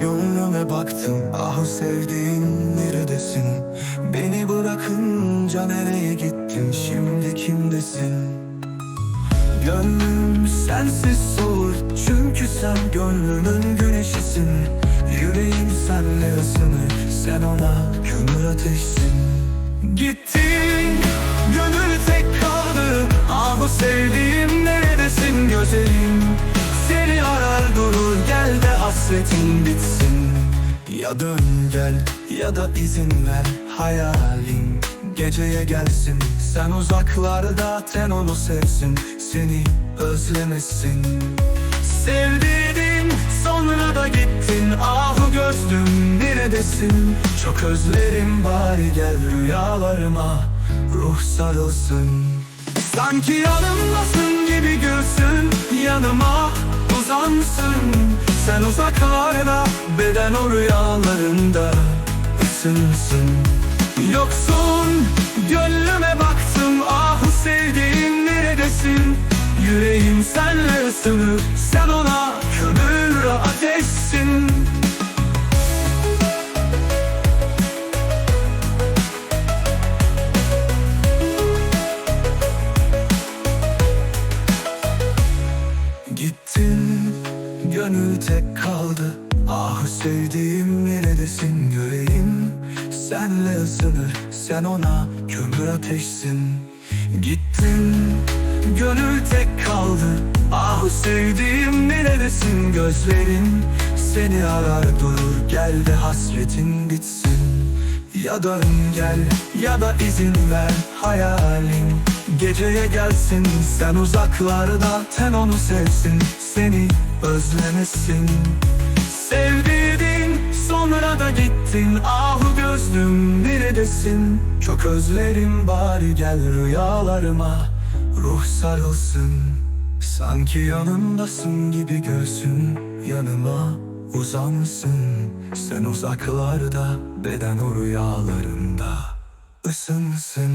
Gönlüme baktım. Ah sevdiğim neredesin? Beni bırakınca nereye gittin? Şimdi kimdesin? Gönlüm sensiz soğur çünkü sen gönlümün güneşisin. Yüreğim senle ısınır sen ona kömür ateşsin. Gittin gönül tek kaldı ah bu sevdiğim neredesin? Gözlerim hasretin bitsin. Ya dön gel ya da izin ver. Hayalin Geceye gelsin. Sen uzaklarda ten onu sevsin. Seni özlemesin. Sevdiğim sonra da gittin. Ahu gözlüm neredesin? Çok özlerim bari gel rüyalarıma. Ruh sarılsın. Sanki yanımdasın Sen uzaklarda beden o rüyalarında. Isınsın Yoksun gönlüme baktım. Ah sevdiğim neredesin? Yüreğim senle ısınır. Sen ona kömür ateşsin. Gittin gönül tek kaldı. Ah sevdiğim neredesin yüreğim? Senle ısınır sen ona kömür ateşsin. Gittin gönül tek kaldı. Ah sevdiğim neredesin gözlerin? Seni arar durur gel de hasretin bitsin. Ya dön gel ya da izin ver hayalin Geceye gelsin sen uzaklarda ten onu sevsin. Seni özlemesin. Sevdiğin sonra da gittin. Ahu gözlüm neredesin? Çok özlerim bari gel rüyalarıma. Ruh sarılsın. Sanki yanımdasın gibi göğsün yanıma uzansın. Sen uzaklarda beden o rüyalarında ısınsın